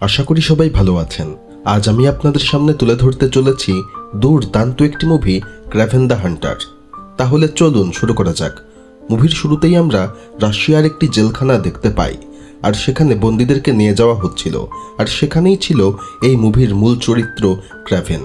আশা করি সবাই ভালো আছেন। আজ আমি আপনাদের সামনে তুলে ধরতে চলেছি দুর্দান্ত একটি মুভি ক্র্যাভেন দ্য হান্টার তাহলে চলুন শুরু করা যাক। মুভির শুরুতেই আমরা রাশিয়ার একটি জেলখানা দেখতে পাই, আর সেখানে বন্দীদেরকে নিয়ে যাওয়া হচ্ছিল, আর সেখানেই ছিল এই মুভির মূল চরিত্র ক্র্যাভেন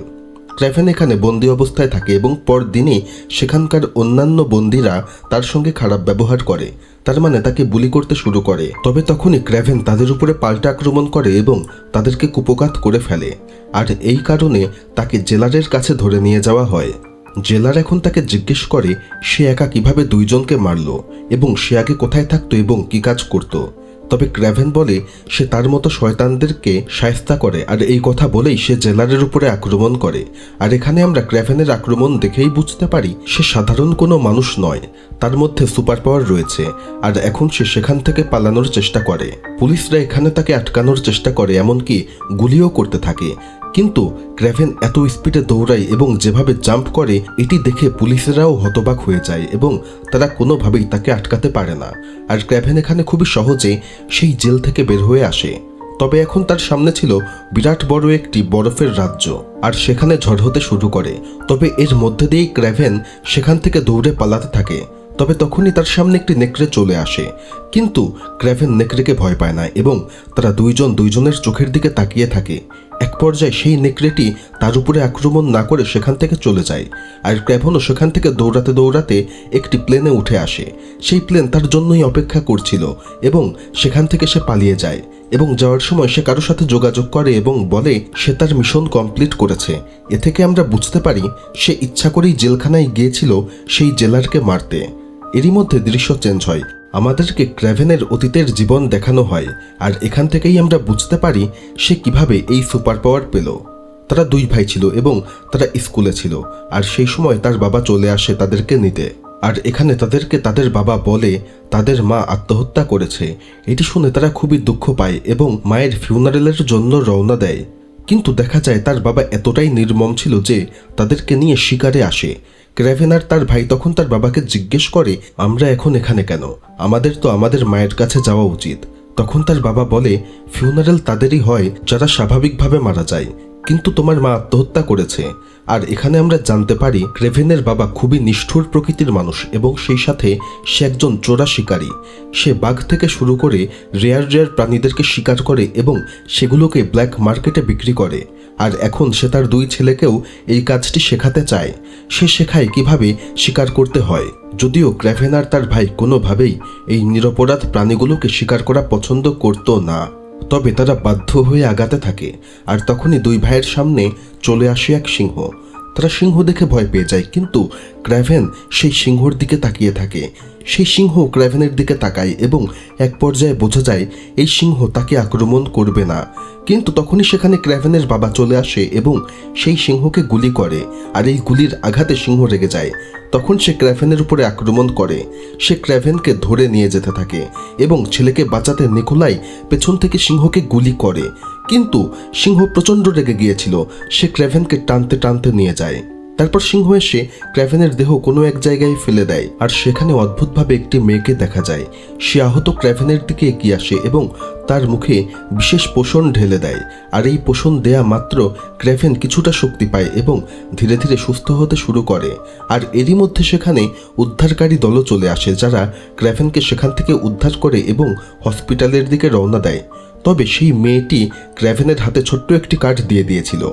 ক্র্যাভেন এখানে বন্দি অবস্থায় থাকে এবং পরদিনই সেখানকার অন্যান্য বন্দীরা তার সঙ্গে খারাপ ব্যবহার করে। তার মানে তাকে বুলি করতে শুরু করে। তবে তখনই ক্র্যাভেন তাদের উপরে পাল্টা আক্রমণ করে এবং তাদেরকে কুপকাত করে ফেলে। আর এই কারণে তাকে জেলারের কাছে ধরে নিয়ে যাওয়া হয়। জেলার এখন তাকে জিজ্ঞেস করে, সে একা কীভাবে দুইজনকে মারল? এবং সে আগে কোথায় থাকতো এবং কি কাজ করত? তবে ক্র্যাভেন বলে সে তার মতো শয়তানদেরকে সায়স্তা করে আর এই কথা বলেই সে জেলারের উপরে আক্রমণ করে। আর এখানে আমরা ক্র্যাভেনের আক্রমণ দেখেই বুঝতে পারি সে সাধারণ কোনো মানুষ নয়, তার মধ্যে সুপার পাওয়ার রয়েছে আর এখন সে সেখান থেকে পালানোর চেষ্টা করে। পুলিশরা এখানে তাকে আটকানোর চেষ্টা করে, এমনকি গুলিও করতে থাকে। কিন্তু ক্র্যাভেন এত স্পিডে দৌড়ায় এবং যেভাবে জাম্প করে, এটি দেখে পুলিশেরাও হতবাক হয়ে যায় এবং তারা কোনোভাবেই তাকে আটকাতে পারে না। আর ক্র্যাভেন এখানে খুবই সহজে সেই জেল থেকে বের হয়ে আসে। তবে এখন তার সামনে ছিল বিরাট বড় একটি বরফের রাজ্য আর সেখানে ঝড় হতে শুরু করে। তবে এর মধ্যে দিয়েই ক্র্যাভেন সেখান থেকে দৌড়ে পালাতে থাকে। তবে তখনই তার সামনে একটি নেকড়ে চলে আসে। কিন্তু ক্র্যাভেন নেকড়েকে ভয় পায় না এবং তারা দুইজন দুইজনের চোখের দিকে তাকিয়ে থাকে। এক পর্যায়ে সেই নেকড়েটি তার উপরে আক্রমণ না করে সেখান থেকে চলে যায়। আর ক্র্যাভনও সেখান থেকে দৌড়াতে দৌড়াতে একটি প্লেনে উঠে আসে। সেই প্লেন তার জন্যই অপেক্ষা করছিল এবং সেখান থেকে সে পালিয়ে যায় এবং যাওয়ার সময় সে কারোর সাথে যোগাযোগ করে এবং বলে, সে তার মিশন কমপ্লিট করেছে। এ থেকে আমরা বুঝতে পারি, সে ইচ্ছা করেই জেলখানায় গিয়েছিল সেই জেলারকে মারতে। এরই মধ্যে দৃশ্য চেঞ্জ হয়। আমাদেরকে ক্র্যাভেনের অতীতের জীবন দেখানো হয়, আর এখান থেকেই আমরা বুঝতে পারি সে কীভাবে এই সুপার পাওয়ার পেল। তারা দুই ভাই ছিল এবং তারা স্কুলে ছিল, আর সেই সময় তার বাবা চলে আসে তাদেরকে নিতে। আর এখানে তাদেরকে তাদের বাবা বলে তাদের মা আত্মহত্যা করেছে। এটি শুনে তারা খুবই দুঃখ পায় এবং মায়ের ফিউনারেলের জন্য রওনা দেয়। কিন্তু দেখা যায় তার বাবা এতটাই নির্মম ছিল যে তাদেরকে নিয়ে শিকারে আসে। ক্র্যাভেন আর তার ভাই তখন তার বাবাকে জিজ্ঞেস করে, আমরা এখন এখানে কেন? আমাদের তো আমাদের মায়ের কাছে যাওয়া উচিত। তখন তার বাবা বলে ফিউনারেল তাদেরই হয়, যারা স্বাভাবিকভাবে মারা যায়। কিন্তু তোমার মা আত্মহত্যা করেছে। আর এখানে আমরা জানতে পারি ক্রেভেনের বাবা খুবই নিষ্ঠুর প্রকৃতির মানুষ এবং সেই সাথে সে একজন চোরা শিকারী। সে বাঘ থেকে শুরু করে রেয়ার রেয়ার প্রাণীদেরকে শিকার করে এবং সেগুলোকে ব্ল্যাক মার্কেটে বিক্রি করে। আর এখন সে তার দুই ছেলেকেও এই কাজটি শেখাতে চায়। সে শেখায় কীভাবে শিকার করতে হয়। যদিও ক্র্যাভেন আর তার ভাই কোনোভাবেই এই নিরপরাধ প্রাণীগুলোকে শিকার করা পছন্দ করতো না। তবে তারা বাধ্য হয়ে আগাতে থাকে। আর তখনই দুই ভাইয়ের সামনে চলে আসে এক সিংহ। তারা সিংহ দেখে ভয় পেয়ে যায়, কিন্তু ক্র্যাভেন সেই সিংহর দিকে তাকিয়ে থাকে। সেই সিংহ ক্র্যাভেনের দিকে তাকায় এবং এক পর্যায়ে বোঝা যায়, এই সিংহ তাকে আক্রমণ করবে না। কিন্তু তখনই সেখানে ক্র্যাভেনের বাবা চলে আসে এবং সেই সিংহকে গুলি করে, আর এই গুলির আঘাতে সিংহ রেগে যায়। তখন সে ক্র্যাভেনের উপরে আক্রমণ করে। সে ক্র্যাভেনকে ধরে নিয়ে যেতে থাকে এবং ছেলেকে বাঁচাতে নিকোলাই পেছন থেকে সিংহকে গুলি করে। কিন্তু সিংহ প্রচণ্ড রেগে গিয়েছিল। সে ক্র্যাভেনকে টানতে টানতে নিয়ে যায়। তারপর সিংহ এসে ক্র্যাভেনের দেহ কোনো এক জায়গায় ফেলে দেয় আর সেখানে অদ্ভুতভাবে একটি মেয়েকে দেখা যায়। সে আহত ক্র্যাভেনের দিকে এগিয়ে আসে এবং তার মুখে বিশেষ পোষণ ঢেলে দেয়। আর এই পোষণ দেয়া মাত্র ক্র্যাভেন কিছুটা শক্তি পায় এবং ধীরে ধীরে সুস্থ হতে শুরু করে। আর এরই মধ্যে সেখানে উদ্ধারকারী দলও চলে আসে যারা ক্র্যাভেনকে সেখান থেকে উদ্ধার করে এবং হসপিটালের দিকে রওনা দেয়। তবে সেই মেয়েটি ক্র্যাভেনের হাতে ছোট্ট একটি কার্ড দিয়ে দিয়েছিল।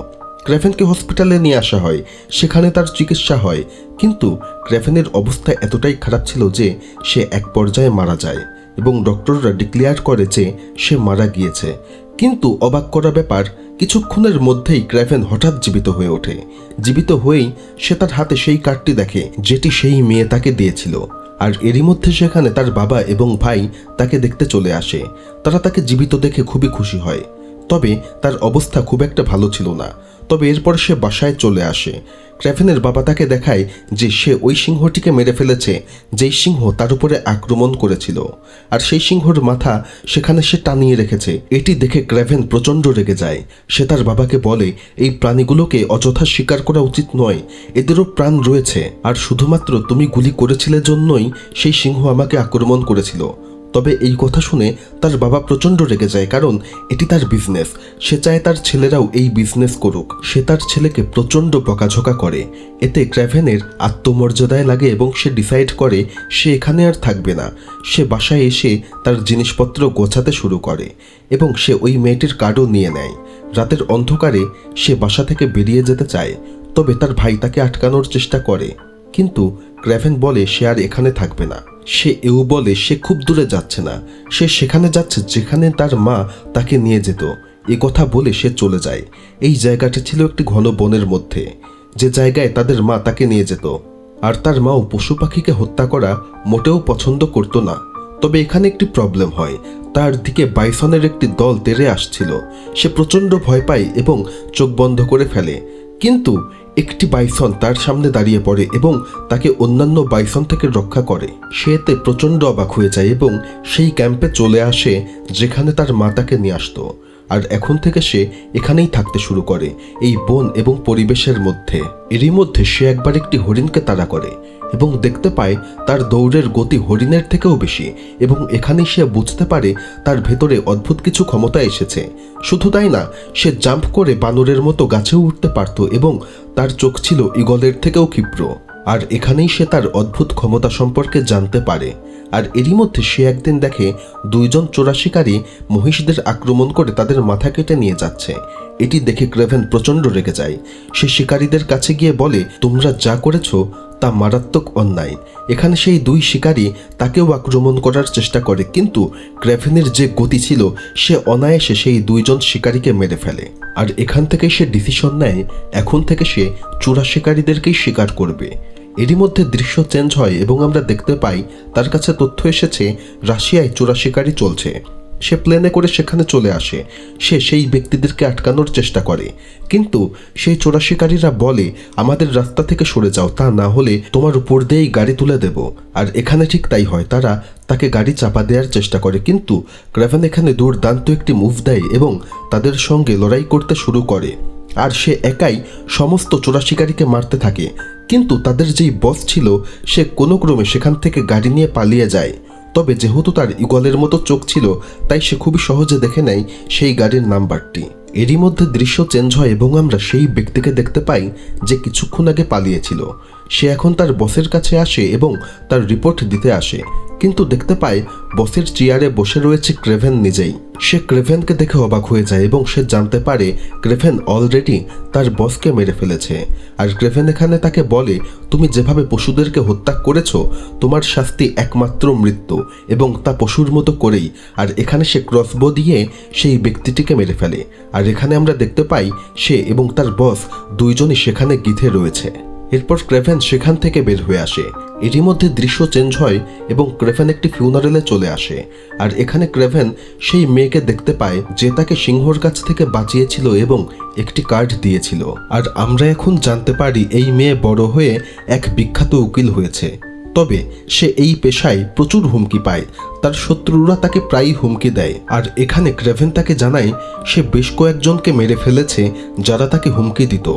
ক্র্যাভেনকে হসপিটালে নিয়ে আসা হয়, সেখানে তার চিকিৎসা হয়। কিন্তু ক্র্যাভেনের অবস্থা এতটাই খারাপ ছিল যে সে এক পর্যায়ে মারা যায় এবং ডক্টররা ডিক্লেয়ার করে যে সে মারা গিয়েছে। কিন্তু অবাক করা ব্যাপার, কিছুক্ষণের মধ্যেই ক্র্যাভেন হঠাৎ জীবিত হয়ে ওঠে। জীবিত হয়েই সে তার হাতে সেই কার্ডটি দেখে, যেটি সেই মেয়ে তাকে দিয়েছিল। আর এরই মধ্যে সেখানে তার বাবা এবং ভাই তাকে দেখতে চলে আসে। তারা তাকে জীবিত দেখে খুবই খুশি হয়। তবে তার অবস্থা খুব একটা ভালো ছিল না। তবে এরপর সে বাসায় চলে আসে। ক্র্যাভেনের বাবা তাকে দেখায় যে সে ওই সিংহটিকে মেরে ফেলেছে, যেই সিংহ তার উপরে আক্রমণ করেছিল। আর সেই সিংহর মাথা সেখানে সে টানিয়ে রেখেছে। এটি দেখে ক্র্যাভেন প্রচণ্ড রেগে যায়। সে তার বাবাকে বলে, এই প্রাণীগুলোকে অযথা শিকার করা উচিত নয়। এদেরও প্রাণ রয়েছে। আর শুধুমাত্র তুমি গুলি করেছিলে জন্যই সেই সিংহ আমাকে আক্রমণ করেছিল। তবে এই কথা শুনে তার বাবা প্রচণ্ড রেগে যায়, কারণ এটি তার বিজনেস সে চায় তার ছেলেরাও এই বিজনেস করুক। সে তার ছেলেকে প্রচণ্ড বকাঝকা করে। এতে ক্র্যাভেনের আত্মমর্যাদায় লাগে এবং সে ডিসাইড করে সে এখানে আর থাকবে না। সে বাসায় এসে তার জিনিসপত্র গোছাতে শুরু করে এবং সে ওই মেয়েটির কার্ডও নিয়ে নেয়। রাতের অন্ধকারে সে বাসা থেকে বেরিয়ে যেতে চায়, তবে তার ভাই তাকে আটকানোর চেষ্টা করে। কিন্তু ক্র্যাভেন বলে সে আর এখানে থাকবে না। সে এও বলে, সে খুব দূরে যাচ্ছে না। সে সেখানে যাচ্ছে যেখানে তার মা তাকে নিয়ে যেত। এ কথা বলে সে চলে যায়। এই জায়গাটি ছিল একটি ঘন বনের মধ্যে। যে জায়গায় তাদের মা তাকে নিয়ে যেত। আর তার মাও পশু পাখিকে হত্যা করা মোটেও পছন্দ করতো না। তবে এখানে একটি প্রবলেম হয়। তার দিকে বাইসনের একটি দল তেরে আসছিল। সে প্রচণ্ড ভয় পায় এবং চোখ বন্ধ করে ফেলে। কিন্তু একটি বাইসন তার সামনে দাঁড়িয়ে পড়ে এবং তাকে অন্যান্য বাইসন থেকে রক্ষা করে। সে এতে প্রচণ্ড অবাক হয়ে যায় এবং সেই ক্যাম্পে চলে আসে যেখানে তার মাতাকে নিয়ে আসতো। আর এখন থেকে সে এখানেই থাকতে শুরু করে, এই বন এবং পরিবেশের মধ্যে। এরই মধ্যে সে একবার একটি হরিণকে তাড়া করে। এবং দেখতে পায় তার দৌড়ের গতি হরিণের থেকেও বেশি এবং এখানেই সে বুঝতে পারে তার ভেতরে অদ্ভুত কিছু ক্ষমতা এসেছে। শুধু তাই না, সে জাম্প করে বানরের মতো গাছেও উঠতে পারত এবং তার চোখ ছিল ইগলের থেকেও ক্ষিপ্র। আর এখানেই সে তার অদ্ভুত ক্ষমতা সম্পর্কে জানতে পারে। আর এরই মধ্যে সে একদিন দেখে দুইজন চোরা শিকারী মহিষদের আক্রমণ করে তাদের মাথা কেটে নিয়ে যাচ্ছে। এটি দেখে ক্রেভেন প্রচণ্ড রেগে যায়। সে শিকারীদের কাছে গিয়ে বলে, তোমরা যা করেছ তা মারাত্মক অন্যায়। এখানে সেই দুই শিকারী তাকেও আক্রমণ করার চেষ্টা করে, কিন্তু ক্রেভেনের যে গতি ছিল, সে অনায়াসে সেই দুইজন শিকারীকে মেরে ফেলে। আর এখান থেকে সে ডিসিশন নেয়, এখন থেকে সে চোরা শিকারীদেরকেই শিকার করবে। এরই মধ্যে দৃশ্য চেঞ্জ হয় এবং আমরা দেখতে পাই, তার কাছে তথ্য এসেছে, রাশিয়ায় চোরা শিকারি চলছে। সে প্লেনে করে সেখানে চলে আসে। সে সেই ব্যক্তিদেরকে আটকানোর চেষ্টা করে। কিন্তু সেই চোরা শিকারীরা বলে, আমাদের রাস্তা থেকে সরে যাও, তা না হলে তোমার উপর দিয়েই গাড়ি তুলে দেব। আর এখানে ঠিক তাই হয়, তারা তাকে গাড়ি চাপা দেওয়ার চেষ্টা করে। কিন্তু ক্রেভেন এখানে দুর্দান্ত একটি মুভ দেয় এবং তাদের সঙ্গে লড়াই করতে শুরু করে। আর সে একাই সমস্ত চোরা শিকারীকে মারতে থাকে। কিন্তু তাদের যেই বস ছিল, সে কোনো ক্রমে সেখান থেকে গাড়ি নিয়ে পালিয়ে যায়। তবে যেহেতু তার ইগলের মতো চোখ ছিল, তাই সে খুবই সহজে দেখে নেয় সেই গাড়ির নাম্বারটি। এরই মধ্যে দৃশ্য চেঞ্জ হয় এবং আমরা সেই ব্যক্তিকে দেখতে পাই যে কিছুক্ষণ আগে পালিয়েছিল। সে এখন তার বসের কাছে আসে এবং তার রিপোর্ট দিতে আসে। কিন্তু দেখতে পায় বসের চেয়ারে বসে রয়েছে ক্রেভেন নিজেই। সে ক্রেভেনকে দেখে অবাক হয়ে যায় এবং সে জানতে পারে, ক্রেভেন অলরেডি তার বসকে মেরে ফেলেছে। আর ক্রেভেন এখানে তাকে বলে, তুমি যেভাবে পশুদেরকে হত্যা করেছ, তোমার শাস্তি একমাত্র মৃত্যু এবং তা পশুর মতো করেই। আর এখানে সে ক্রসবো দিয়ে সেই ব্যক্তিটিকে মেরে ফেলে। আর এখানে আমরা দেখতে পাই, সে এবং তার বস দুইজনই সেখানে গিথে রয়েছে। এরপর ক্রেভেন সেখান থেকে বের হয়ে আসে। এরই মধ্যে দৃশ্য চেঞ্জ হয় এবং ক্রেভেন একটি ফিউনারেলে চলে আসে। আর এখানে ক্রেভেন সেই মেয়েকে দেখতে পায় যে তাকে সিংহর কাছ থেকে বাঁচিয়েছিল এবং একটি কার্ড দিয়েছিল। আর আমরা এখন জানতে পারি এই মেয়ে বড় হয়ে এক বিখ্যাত উকিল হয়েছে। তবে সে এই পেশায় প্রচুর হুমকি পায়। তার শত্রুরা তাকে প্রায়ই হুমকি দেয়। আর এখানে ক্রেভেন তাকে জানায়, সে বেশ কয়েকজনকে মেরে ফেলেছে যারা তাকে হুমকি দিত।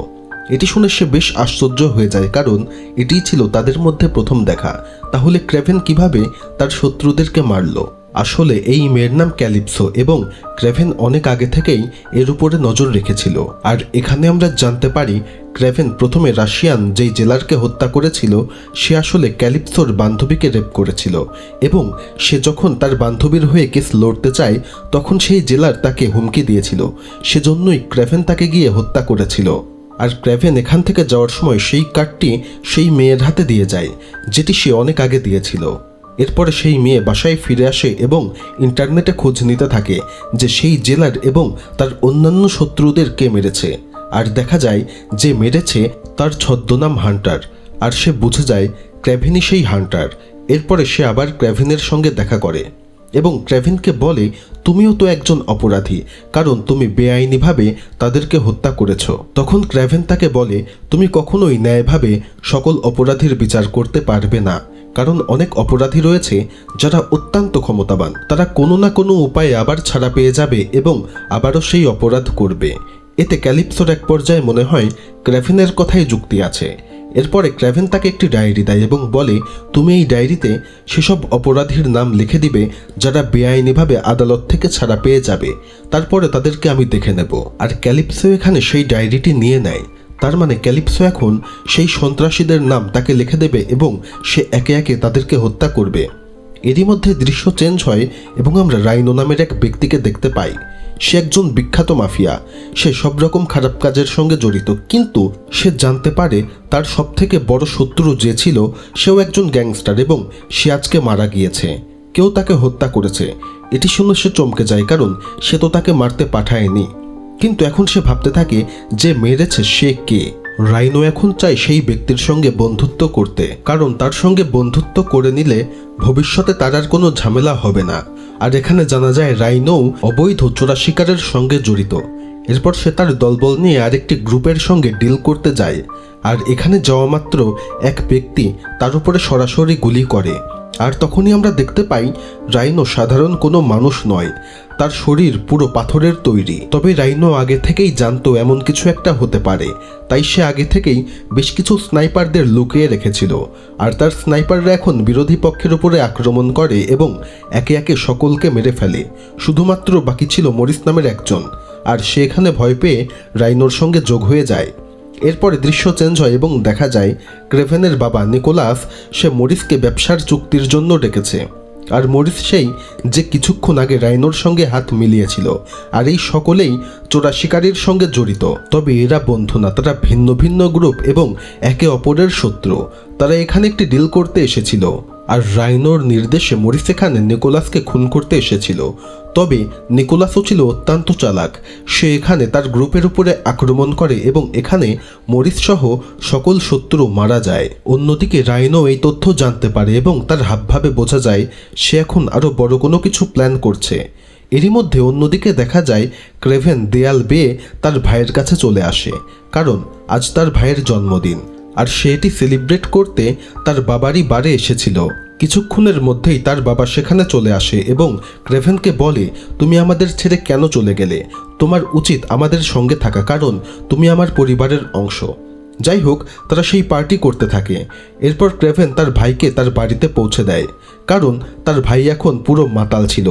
এটি শুনে সে বেশ আশ্চর্য হয়ে যায়, কারণ এটিই ছিল তাদের মধ্যে প্রথম দেখা। তাহলে ক্রেভেন কীভাবে তার শত্রুদেরকে মারল? আসলে এই মেয়ের নাম ক্যালিপসো এবং ক্রেভেন অনেক আগে থেকেই এর উপরে নজর রেখেছিল। আর এখানে আমরা জানতে পারি, ক্রেভেন প্রথমে রাশিয়ান যেই জেলারকে হত্যা করেছিল, সে আসলে ক্যালিপসোর বান্ধবীকে রেপ করেছিল এবং সে যখন তার বান্ধবীর হয়ে কেস লড়তে চায়, তখন সেই জেলার তাকে হুমকি দিয়েছিল। সেজন্যই ক্রেভেন তাকে গিয়ে হত্যা করেছিল। আর ক্র্যাভেন এখান থেকে যাওয়ার সময় সেই কার্ডটি সেই মেয়ের হাতে দিয়ে যায়, যেটি সে অনেক আগে দিয়েছিল। এরপরে সেই মেয়ে বাসায় ফিরে আসে এবং ইন্টারনেটে খোঁজ নিতে থাকে যে সেই জেলার এবং তার অন্যান্য শত্রুদের কে মেরেছে। আর দেখা যায় যে মেরেছে তার ছদ্মনাম হান্টার, আর সে বুঝে যায় ক্র্যাভেনই সেই হান্টার। এরপরে সে আবার ক্র্যাভেনের সঙ্গে দেখা করে। এবং ক্র্যাভিনকে বলে, তুমিও তো একজন অপরাধী, কারণ তুমি বেআইনিভাবে তাদেরকে হত্যা করেছ। তখন ক্র্যাভেন তাকে বলে, তুমি কখনোই ন্যায়ভাবে সকল অপরাধীর বিচার করতে পারবে না, কারণ অনেক অপরাধী রয়েছে যারা অত্যন্ত ক্ষমতাবান। তারা কোনো না কোনো উপায়ে আবার ছাড়া পেয়ে যাবে এবং আবারও সেই অপরাধ করবে। এতে ক্যালিপসোর এক পর্যায়ে মনে হয় ক্র্যাভিনের কথাই যুক্তি আছে। এরপরে ক্র্যাভেন তাকে একটি ডায়েরি দেয় এবং বলে, তুমি এই ডায়েরিতে সেসব অপরাধীর নাম লিখে দিবে, যারা বেআইনিভাবে আদালত থেকে ছাড়া পেয়ে যাবে। তারপরে তাদেরকে আমি দেখে নেব। আর ক্যালিপসো এখানে সেই ডায়েরিটি নিয়ে নেয়। তার মানে ক্যালিপসো এখন সেই সন্ত্রাসীদের নাম তাকে লিখে দেবে এবং সে একে একে তাদেরকে হত্যা করবে। এরই মধ্যে দৃশ্য চেঞ্জ হয় এবং আমরা রাইনো নামের এক ব্যক্তিকে দেখতে পাই। সে একজন বিখ্যাত মাফিয়া। সে সব রকম খারাপ কাজের সঙ্গে জড়িত। কিন্তু সে জানতে পারে তার সবথেকে বড় শত্রু যে ছিল, সেও একজন গ্যাংস্টার এবং সে আজকে মারা গিয়েছে। কেউ তাকে হত্যা করেছে। এটি শুনে সে চমকে যায়, কারণ সে তো তাকে মারতে পাঠায়নি। কিন্তু এখন সে ভাবতে থাকে যে মেরেছে সে কে? রাইনো এখন চায় সেই ব্যক্তির সঙ্গে বন্ধুত্ব করতে। কারণ তার সঙ্গে বন্ধুত্ব করে নিলে ভবিষ্যতে তার আর কোনো ঝামেলা হবে না। আর এখানে জানা যায়, রাইনো অবৈধ চোরা শিকারের সঙ্গে জড়িত। এরপর সে তার দলবল নিয়ে আরেকটি গ্রুপের সঙ্গে ডিল করতে যায়। আর এখানে যাওয়া মাত্র এক ব্যক্তি তার উপরে সরাসরি গুলি করে। আর তখনই আমরা দেখতে পাই, রাইনো সাধারণ কোনো মানুষ নয়। তার শরীর পুরো পাথরের তৈরি। তবে রাইনো আগে থেকেই জানতো এমন কিছু একটা হতে পারে, তাই সে আগে থেকেই বেশ কিছু স্নাইপারদের লুকিয়ে রেখেছিল। আর তার স্নাইপাররা এখন বিরোধী পক্ষের উপরে আক্রমণ করে এবং একে একে সকলকে মেরে ফেলে। শুধুমাত্র বাকি ছিল মরিস নামের একজন। আর সে এখানে ভয় পেয়ে রাইনোর সঙ্গে যোগ হয়ে যায়। এরপরে দৃশ্য চেঞ্জ হয় এবং দেখা যায়, ক্রেভেনের বাবা নিকোলাস, সে মরিসকে ব্যবসার চুক্তির জন্য ডেকেছে। আর মরিস সেই যে কিছুক্ষণ আগে রাইনোর সঙ্গে হাত মিলিয়েছিল, আর এই সকলেই চোরা শিকারীর সঙ্গে জড়িত। তবে এরা বন্ধু না, তারা ভিন্ন ভিন্ন গ্রুপ এবং একে অপরের শত্রু। তারা এখানে একটি ডিল করতে এসেছিল, আর রাইনোর নির্দেশে মরিস এখানে নিকোলাসকে খুন করতে এসেছিল। তবে নিকোলাসও ছিল অত্যন্ত চালাক। সে এখানে তার গ্রুপের উপরে আক্রমণ করে এবং এখানে মরিস সহ সকল শত্রু মারা যায়। অন্যদিকে রাইনো এই তথ্য জানতে পারে এবং তার হাবভাবে বোঝা যায়, সে এখন আরও বড় কোনো কিছু প্ল্যান করছে। এরই মধ্যে অন্যদিকে দেখা যায়, ক্রেভেন দেয়াল বেয়ে তার ভাইয়ের কাছে চলে আসে, কারণ আজ তার ভাইয়ের জন্মদিন। আর সে এটি সেলিব্রেট করতে তার বাবারই বারে এসেছিল। কিছুক্ষণের মধ্যেই তার বাবা সেখানে চলে আসে এবং ক্রেভেনকে বলে, তুমি আমাদের ছেড়ে কেন চলে গেলে? তোমার উচিত আমাদের সঙ্গে থাকা, কারণ তুমি আমার পরিবারের অংশ। যাই হোক, তারা সেই পার্টি করতে থাকে। এরপর ক্রেভেন তার ভাইকে তার বাড়িতে পৌঁছে দেয়, কারণ তার ভাই এখন পুরো মাতাল ছিল।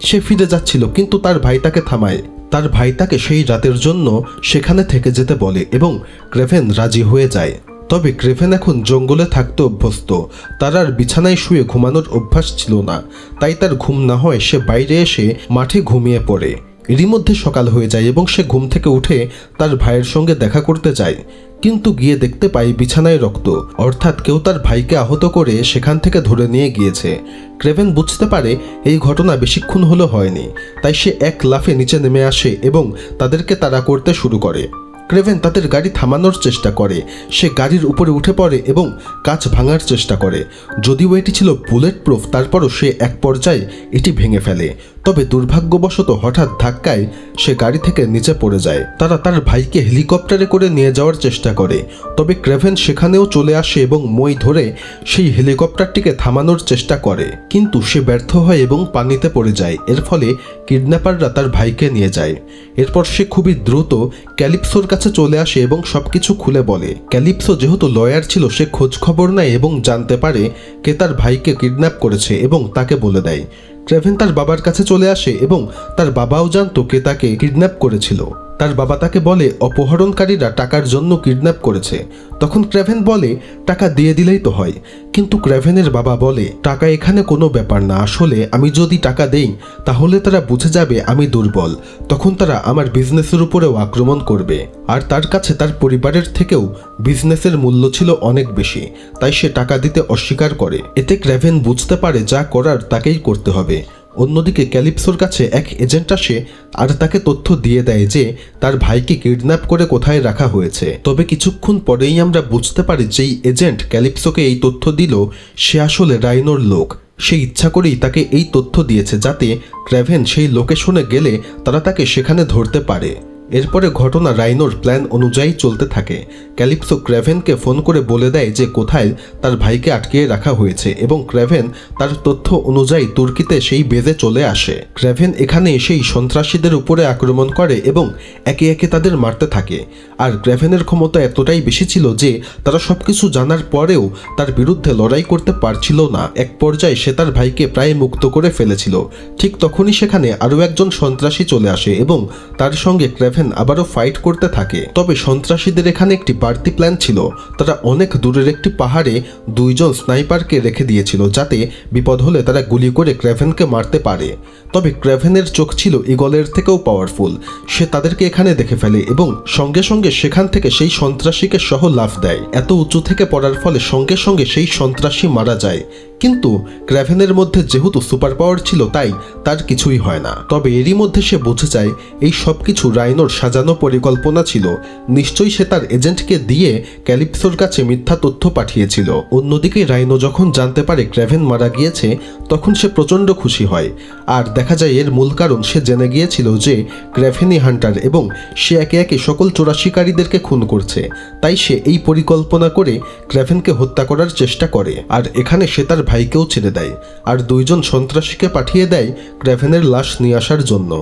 সে ফিরে যাচ্ছিল, কিন্তু তার ভাই তাকে থামায়। তার ভাই তাকে সেই রাতের জন্য সেখানে থেকে যেতে বলে এবং ক্রেভেন রাজি হয়ে যায়। তবে ক্রেভেন এখন জঙ্গলে থাকতে অভ্যস্ত। তার আর বিছানায় শুয়ে ঘুমানোর অভ্যাস ছিল না। তাই তার ঘুম না হয় সে বাইরে এসে মাঠে ঘুমিয়ে পড়ে। এরই মধ্যে সকাল হয়ে যায় এবং সে ঘুম থেকে উঠে তার ভাইয়ের সঙ্গে দেখা করতে যায়। কিন্তু গিয়ে দেখতে পাই বিছানায় রক্ত। অর্থাৎ কেউ তার ভাইকে আহত করে সেখান থেকে ধরে নিয়ে গিয়েছে। ক্রেভেন বুঝতে পারে এই ঘটনা বেশিক্ষণ হলো হয়নি। তাই সে এক লাফে নিচে নেমে আসে এবং তাদেরকে তাড়া করতে শুরু করে। ক্রেভেন তাদের গাড়ি থামানোর চেষ্টা করে। সে গাড়ির উপরে উঠে পড়ে এবং কাচ ভাঙার চেষ্টা করে। যদিও এটি ছিল বুলেট প্রুফ তারপরও সে এক পর্যায়ে এটি ভেঙে ফেলে। তবে দুর্ভাগ্যবশত হঠাৎ ধাক্কায় সে গাড়ি থেকে নিচে পড়ে যায়। তারা তার ভাইকে হেলিকপ্টারে করে নিয়ে যাওয়ার চেষ্টা করে। তবে ক্রেভেন সেখানেও চলে আসে এবং মই ধরে সেই হেলিকপ্টারটিকে থামানোর চেষ্টা করে। কিন্তু সে ব্যর্থ হয় এবং পানিতে পড়ে যায়। এর ফলে কিডন্যাপাররা তার ভাইকে নিয়ে যায়। এরপর সে খুবই দ্রুত ক্যালিপসোর কাছে চলে আসে এবং সবকিছু খুলে বলে। ক্যালিপসো যেহেতু লয়ার ছিল, সে খোঁজ খবর নেয় এবং জানতে পারে কে তার ভাইকে কিডন্যাপ করেছে এবং তাকে বলে দেয়। ট্রেভেন তার বাবার কাছে চলে আসে এবং তার বাবাও জানতো কে তাকে কিডন্যাপ করেছিল। তার বাবা তাকে বলে, অপহরণকারীরা টাকার জন্য কিডন্যাপ করেছে। তখন ক্রেভেন বলে, টাকা দিয়ে দিলেই তো হয়। কিন্তু ক্রেভেনের বাবা বলে, টাকা এখানে কোনো ব্যাপার না। আসলে আমি যদি টাকা দেই, তাহলে তারা বুঝে যাবে আমি দুর্বল। তখন তারা আমার বিজনেসের উপরেও আক্রমণ করবে। আর তার কাছে তার পরিবারের থেকেও বিজনেসের মূল্য ছিল অনেক বেশি, তাই সে টাকা দিতে অস্বীকার করে। এতে ক্রেভেন বুঝতে পারে যা করার তাকেই করতে হবে। অন্যদিকে ক্যালিপসোর কাছে এক এজেন্ট আসে আর তাকে তথ্য দিয়ে দেয় যে তার ভাইকে কিডন্যাপ করে কোথায় রাখা হয়েছে। তবে কিছুক্ষণ পরেই আমরা বুঝতে পারি যেই এজেন্ট ক্যালিপসোকে এই তথ্য দিল, সে আসলে রাইনোর লোক। সে ইচ্ছা করেই তাকে এই তথ্য দিয়েছে যাতে ক্র্যাভেন সেই লোকেশনে গেলে তারা তাকে সেখানে ধরতে পারে। এরপরে ঘটনা রাইনোর প্ল্যান অনুযায়ী চলতে থাকে। ক্যালিপসো ক্র্যাভেনকে ফোন করে বলে দেয় যে কোথায় তার ভাইকে আটকিয়ে রাখা হয়েছে এবং ক্র্যাভেন তার তথ্য অনুযায়ী তুর্কিতে সেই বেজে চলে আসে। ক্র্যাভেন এখানে সেই সন্ত্রাসীদের উপরে আক্রমণ করে এবং একে একে তাদের মারতে থাকে। আর ক্র্যাভেনের ক্ষমতা এতটাই বেশি ছিল যে তারা সবকিছু জানার পরেও তার বিরুদ্ধে লড়াই করতে পারছিল না। এক পর্যায়ে সে তার ভাইকে প্রায় মুক্ত করে ফেলেছিল। ঠিক তখনই সেখানে আরও একজন সন্ত্রাসী চলে আসে এবং তার সঙ্গে ক্র্যাভেন আবারও ফাইট করতে থাকে। তবে সন্ত্রাসীদের এখানে একটি বাড়তি প্ল্যান ছিল। তারা অনেক দূরের একটি পাহাড়ে দুইজন স্নাইপারকে রেখে দিয়েছিল যাতে বিপদ হলে তারা গুলি করে ক্র্যাভেনকে মারতে পারে। তবে ক্র্যাভেনের চোখ ছিল ইগলের থেকেও পাওয়ারফুল সে তাদেরকে এখানে দেখে ফেলে এবং সঙ্গে সঙ্গে সেখান থেকে সেই সন্ত্রাসীকে সহ লাফ দেয়। এত উঁচু থেকে পড়ার ফলে সঙ্গে সঙ্গে সেই সন্ত্রাসী মারা যায়। কিন্তু ক্র্যাভেনের মধ্যে যেহেতু সুপার পাওয়ার ছিল তাই তার কিছুই হয় না। তবে এরই মধ্যে সে বুঝে যায় এই সব কিছু রাইনোর সাজানো পরিকল্পনা ছিল। নিশ্চয়ই সে তার এজেন্টকে দিয়ে ক্যালিপসোর কাছে মিথ্যা তথ্য পাঠিয়েছিল। অন্যদিকে রাইনো যখন জানতে পারে ক্র্যাভেন মারা গিয়েছে, তখন সে প্রচণ্ড খুশি হয়। আর দেখা যায় এর মূল কারণ সে জেনে গিয়েছিল যে ক্র্যাভেনি হান্টার এবং সে একে একে সকল চোরাশিকারীদেরকে খুন করছে। তাই সে এই পরিকল্পনা করে ক্র্যাভেনকে হত্যা করার চেষ্টা করে। আর এখানে সে তার ভাইকেও ছেড়ে দেয় আর দুইজন সন্ত্রাসীকে পাঠিয়ে দেয় ক্র্যাভেনের লাশ নিয়ে আসার জন্য।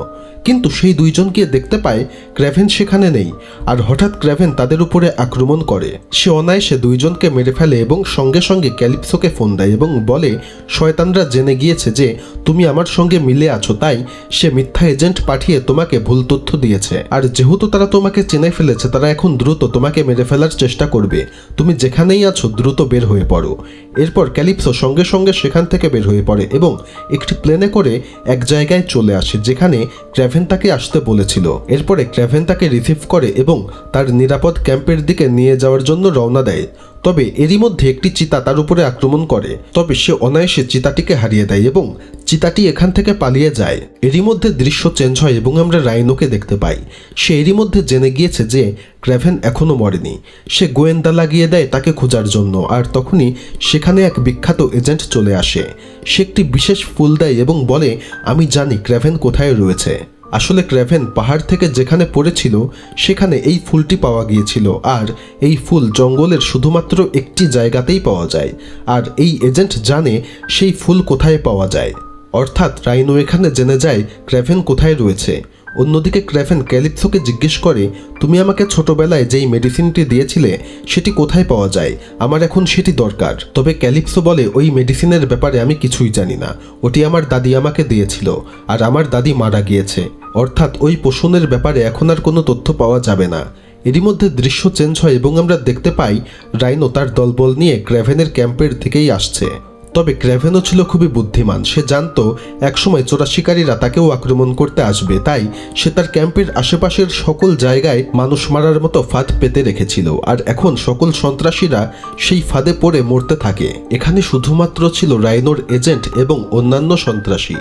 কিন্তু সেই দুইজনকে দেখতে পায় ক্র্যাভেন সেখানে নেই আর হঠাৎ ক্র্যাভেন তাদের উপরে আক্রমণ করে। সে অনায়াসে দুইজনকে মেরে ফেলে এবং সঙ্গে সঙ্গে ক্যালিপসোকে ফোন দেয় এবং বলে, শয়তানরা জেনে গিয়েছে যে তুমি আমার সঙ্গে মিলে আছো, তাই সে মিথ্যা এজেন্ট পাঠিয়ে তোমাকে ভুল তথ্য দিয়েছে। আর যেহেতু তারা তোমাকে চিনে ফেলেছে, তারা এখন দ্রুত তোমাকে মেরে ফেলার চেষ্টা করবে। তুমি যেখানেই আছো, দ্রুত বের হয়ে পড়ো। এরপর ক্যালিপসো সঙ্গে সঙ্গে সেখান থেকে বের হয়ে পড়ে এবং একটি প্লেনে করে এক জায়গায় চলে আসে, যেখানে ক্র্যাভেন তাকে আসতে বলেছিল। এরপরে ক্র্যাভেন তাকে রিসিভ করে এবং তার নিরাপদ ক্যাম্পের দিকে নিয়ে যাওয়ার জন্য রওনা দেয়। তবে এরই মধ্যে একটি চিতা তার উপরে আক্রমণ করে। তবে সে অনায়াসে চিতাটিকে হারিয়ে দেয় এবং চিতাটি এখান থেকে পালিয়ে যায়। এরই মধ্যে দৃশ্য চেঞ্জ হয় এবং আমরা রাইনোকে দেখতে পাই। সে এরই মধ্যে জেনে গিয়েছে যে ক্র্যাভেন এখনও মরেনি। সে গোয়েন্দা লাগিয়ে দেয় তাকে খোঁজার জন্য আর তখনই সেখানে এক বিখ্যাত এজেন্ট চলে আসে। সে একটি বিশেষ ফুল দেয় এবং বলে, আমি জানি ক্র্যাভেন কোথায় রয়েছে। আসলে ক্র্যাভেন পাহাড় থেকে যেখানে পড়েছিল, সেখানে এই ফুলটি পাওয়া গিয়েছিল। আর এই ফুল জঙ্গলের শুধুমাত্র একটি জায়গাতেই পাওয়া যায়। আর এই এজেন্ট জানে সেই ফুল কোথায় পাওয়া যায়। অর্থাৎ রাইনো এখানে জেনে যায় ক্র্যাভেন কোথায় রয়েছে। অন্যদিকে ক্র্যাভেন ক্যালিপসোকে জিজ্ঞেস করে, তুমি আমাকে ছোটবেলায় যেই মেডিসিনটি দিয়েছিলে, সেটি কোথায় পাওয়া যায়? আমার এখন সেটি দরকার। তবে ক্যালিপসো বলে, ওই মেডিসিনের ব্যাপারে আমি কিছুই জানি না। ওটি আমার দাদি আমাকে দিয়েছিল, আর আমার দাদি মারা গিয়েছে। অর্থাৎ ওই পোষণের ব্যাপারে এখন আর কোনো তথ্য পাওয়া যাবে না। এরই মধ্যে দৃশ্য চেঞ্জ হয় এবং আমরা দেখতে পাই রাইনো তার দলবল নিয়ে গ্র্যাভেনের ক্যাম্পের থেকেই আসছে। তবে ক্র্যাভেনও ছিল খুবই বুদ্ধিমান। সে জানতো, একসময় চোরাশিকারীরা তাকেও আক্রমণ করতে আসবে, তাই সে তার ক্যাম্পের আশেপাশের সকল জায়গায় মানুষ মারার মতো ফাঁদ পেতে রেখেছিল, আর এখন সকল সন্ত্রাসীরা সেই ফাঁদে পড়ে মরতে থাকে। এখানে শুধুমাত্র ছিল রাইনোর এজেন্ট এবং অন্যান্য সন্ত্রাসী।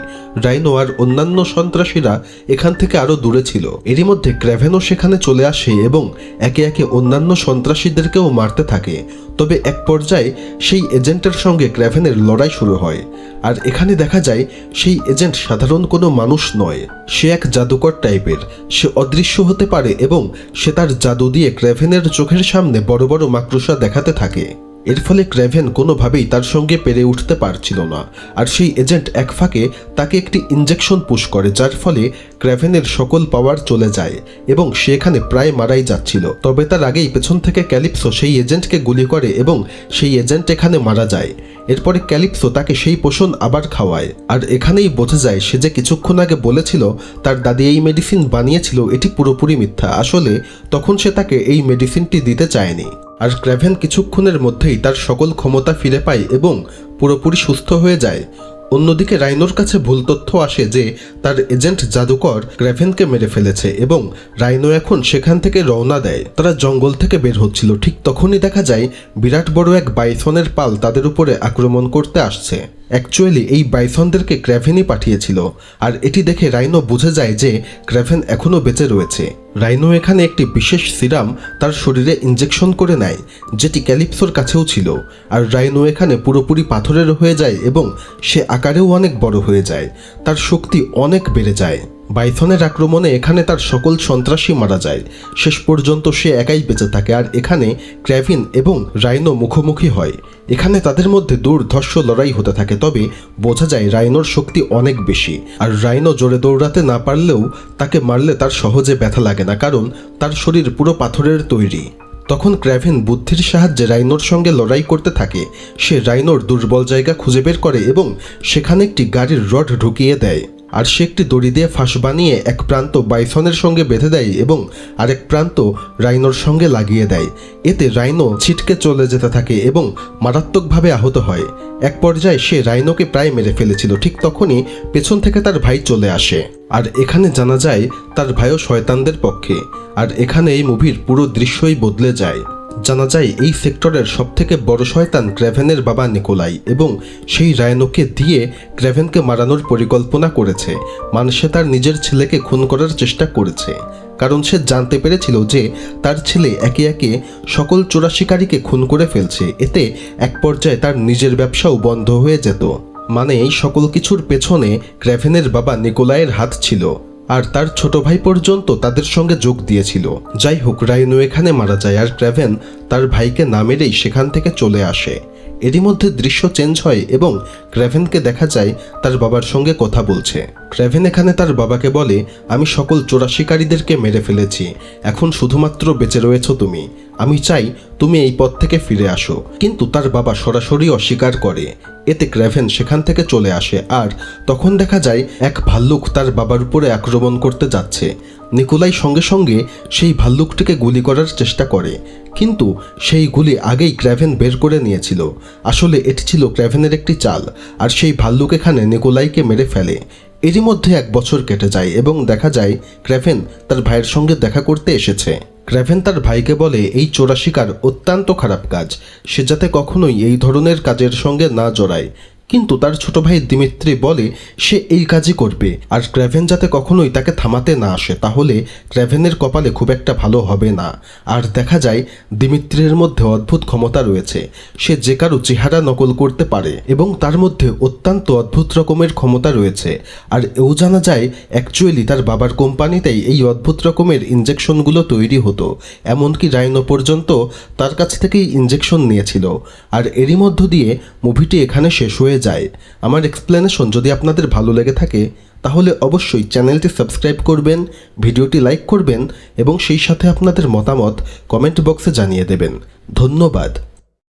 রাইনো আর অন্যান্য সন্ত্রাসীরা এখান থেকে আরও দূরে ছিল। এরই মধ্যে ক্র্যাভেনও সেখানে চলে আসে এবং একে একে অন্যান্য সন্ত্রাসীদেরকেও মারতে থাকে। তবে এক পর্যায়ে সেই এজেন্টের সঙ্গে ক্র্যাভেনের লড়াই শুরু হয়। আর এখানে দেখা যায়, সেই এজেন্ট সাধারণ কোনো মানুষ নয়। সে এক জাদুকর টাইপের। সে অদৃশ্য হতে পারে এবং সে তার জাদু দিয়ে ক্র্যাভেনের চোখের সামনে বড় বড় মাকড়সা দেখাতে থাকে। এর ফলে ক্র্যাভেন কোনোভাবেই তার সঙ্গে পেরে উঠতে পারছিল না, আর সেই এজেন্ট এক ফাঁকে তাকে একটি ইঞ্জেকশন পুশ করে, যার ফলে ক্র্যাভেনের সকল পাওয়ার চলে যায় এবং সে এখানে প্রায় মারাই যাচ্ছিল। তবে তার আগেই পেছন থেকে ক্যালিপসো সেই এজেন্টকে গুলি করে এবং সেই এজেন্ট এখানে মারা যায়। এরপরে ক্যালিপসো তাকে সেই পোষণ আবার খাওয়ায়। আর এখানেই বোঝা যায়, সে যে কিছুক্ষণ আগে বলেছিল, তার দাদি এই মেডিসিন বানিয়েছিল, এটি পুরোপুরি মিথ্যা। আসলে তখন সে তাকে এই মেডিসিনটি দিতে চায়নি। আর গ্র্যাভেন কিছুক্ষণের মধ্যেই তার সকল ক্ষমতা ফিরে পায় এবং পুরোপুরি সুস্থ হয়ে যায়। অন্যদিকে রাইনোর কাছে ভুল তথ্য আসে যে, তার এজেন্ট জাদুকর গ্র্যাভেনকে মেরে ফেলেছে এবং রাইনো এখন সেখান থেকে রওনা দেয়। তারা জঙ্গল থেকে বের হচ্ছিল। ঠিক তখনই দেখা যায়, বিরাট বড় এক বাইসনের পাল তাদের উপরে আক্রমণ করতে আসছে। অ্যাকচুয়ালি এই বাইসনদেরকে ক্র্যাভেনই পাঠিয়েছিল। আর এটি দেখে রাইনো বুঝে যায় যে ক্র্যাভেন এখনও বেঁচে রয়েছে। রাইনো এখানে একটি বিশেষ সিরাম তার শরীরে ইঞ্জেকশন করে নেয়, যেটি ক্যালিপসোর কাছেও ছিল। আর রাইনো এখানে পুরোপুরি পাথরের হয়ে যায় এবং সে আকারেও অনেক বড় হয়ে যায়। তার শক্তি অনেক বেড়ে যায়। বাইথনের আক্রমণে এখানে তার সকল সন্ত্রাসী মারা যায়। শেষ পর্যন্ত সে একাই বেঁচে থাকে আর এখানে ক্র্যাভিন এবং রাইনো মুখোমুখি হয়। এখানে তাদের মধ্যে দুর্ধর্ষ লড়াই হতে থাকে, তবে বোঝা যায় রাইনোর শক্তি অনেক বেশি। আর রাইনো জোরে দৌড়াতে না পারলেও তাকে মারলে তার সহজে ব্যথা লাগে না, কারণ তার শরীর পুরো পাথরের তৈরি। তখন ক্র্যাভেন বুদ্ধির সাহায্যে রাইনোর সঙ্গে লড়াই করতে থাকে। সে রাইনোর দুর্বল জায়গা খুঁজে বের করে এবং সেখানে একটি গাড়ির রড ঢুকিয়ে দেয়। আর সে একটি দড়ি দিয়ে ফাঁস বানিয়ে এক প্রান্ত বাইসনের সঙ্গে বেঁধে দেয় এবং আরেক প্রান্ত রাইনোর সঙ্গে লাগিয়ে দেয়। এতে রাইনো ছিটকে চলে যেতে থাকে এবং মারাত্মকভাবে আহত হয়। এক পর্যায়ে সে রাইনোকে প্রায় মেরে ফেলেছিল। ঠিক তখনই পেছন থেকে তার ভাই চলে আসে। আর এখানে জানা যায়, তার ভাইও শয়তানদের পক্ষে। আর এখানে এই মুভির পুরো দৃশ্যই বদলে যায়। জানা যায়, এই সেক্টরের সবথেকে বড় শয়তান ক্র্যাভেনের বাবা নিকোলাই এবং সেই রায়নোকে দিয়ে ক্র্যাভেনকে মারানোর পরিকল্পনা করেছে। মানে সে তার নিজের ছেলেকে খুন করার চেষ্টা করেছে। কারণ সে জানতে পেরেছিল যে তার ছেলে একে একে সকল চোরা শিকারীকে খুন করে ফেলছে। এতে এক পর্যায়ে তার নিজের ব্যবসাও বন্ধ হয়ে যেত। মানে এই সকল কিছুর পেছনে ক্র্যাভেনের বাবা নিকোলাইয়ের হাত ছিল। আর তার ছোট ভাই পর্যন্ত তাদের সঙ্গে যোগ দিয়েছিল। যাই হোক রাইনো এখানে মারা যায় আর ক্র্যাভেন তার ভাইকে না মেরেই সেখান থেকে চলে আসে। এরই মধ্যে দৃশ্য চেঞ্জ হয় এবং ক্র্যাভেনকে দেখা যায় তার বাবার সঙ্গে কথা বলছে। ক্র্যাভেন এখানে তার বাবাকে বলে, আমি সকল চোরা শিকারীদেরকে মেরে ফেলেছি। এখন শুধুমাত্র বেঁচে রয়েছো তুমি। আমি চাই তুমি এই পথ থেকে ফিরে আসো। কিন্তু তার বাবা সরাসরি অস্বীকার করে। এতে ক্র্যাভেন সেখান থেকে চলে আসে আর তখন দেখা যায় এক ভাল্লুক তার বাবার উপরে আক্রমণ করতে যাচ্ছে। নিকোলাই সঙ্গে সঙ্গে সেই ভাল্লুকটিকে গুলি করার চেষ্টা করে। কিন্তু সেই গুলি আগেই ক্র্যাভেন বের করে নিয়েছিল। আসলে এটি ছিল ক্র্যাভেনের একটি চাল, আর সেই ভাল্লুক এখানে নিকোলাইকে মেরে ফেলে। এরই মধ্যে এক বছর কেটে যায় এবং দেখা যায় ক্র্যাভেন তার ভাইয়ের সঙ্গে দেখা করতে এসেছে। ক্র্যাভেন তার ভাইকে বলে, এই চোরা শিকার অত্যন্ত খারাপ কাজ। সে যাতে কখনোই এই ধরনের কাজের সঙ্গে না জড়ায়। কিন্তু তার ছোট ভাই দিমিত্রি বলে, সে এই কাজই করবে। আর ক্র্যাভেন যাতে কখনোই তাকে থামাতে না আসে, তাহলে ক্র্যাভেনের কপালে খুব একটা ভালো হবে না। আর দেখা যায়, দিমিত্রির মধ্যে অদ্ভুত ক্ষমতা রয়েছে। সে যে কারও চেহারা নকল করতে পারে এবং তার মধ্যে অত্যন্ত অদ্ভুত রকমের ক্ষমতা রয়েছে। আর এও জানা যায় অ্যাকচুয়ালি তার বাবার কোম্পানিতেই এই অদ্ভুত রকমের ইঞ্জেকশনগুলো তৈরি হতো। এমনকি রাইনো পর্যন্ত তার কাছ থেকেই ইঞ্জেকশন নিয়েছিল। আর এরই মধ্য দিয়ে মুভিটি এখানে শেষ হয়ে যায়। আমার এক্সপ্লেনেশন যদি আপনাদের ভালো লেগে থাকে, তাহলে অবশ্যই চ্যানেলটি সাবস্ক্রাইব করবেন, ভিডিওটি লাইক করবেন এবং সেই সাথে আপনাদের মতামত কমেন্ট বক্সে জানিয়ে দেবেন। ধন্যবাদ।